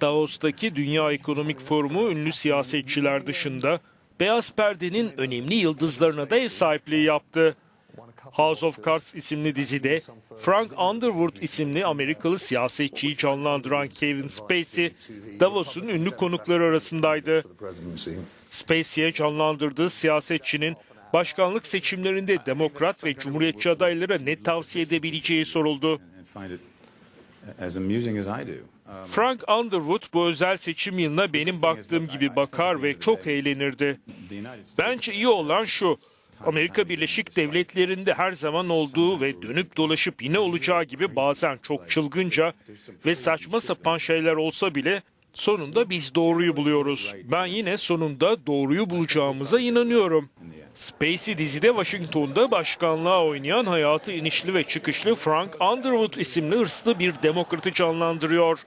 Davos'taki Dünya Ekonomik Forumu ünlü siyasetçiler dışında Beyaz Perde'nin önemli yıldızlarına da ev sahipliği yaptı. House of Cards isimli dizide Frank Underwood isimli Amerikalı siyasetçiyi canlandıran Kevin Spacey, Davos'un ünlü konukları arasındaydı. Spacey'e canlandırdığı siyasetçinin başkanlık seçimlerinde demokrat ve cumhuriyetçi adaylara ne tavsiye edebileceği soruldu. Frank Underwood bu özel seçim yılına benim baktığım gibi bakar ve çok eğlenirdi. Bence iyi olan şu. Amerika Birleşik Devletleri'nde her zaman olduğu ve dönüp dolaşıp yine olacağı gibi bazen çok çılgınca ve saçma sapan şeyler olsa bile sonunda biz doğruyu buluyoruz. Ben yine sonunda doğruyu bulacağımıza inanıyorum. Spacey dizide Washington'da başkanlığa oynayan hayatı inişli ve çıkışlı Frank Underwood isimli hırslı bir demokratı canlandırıyor.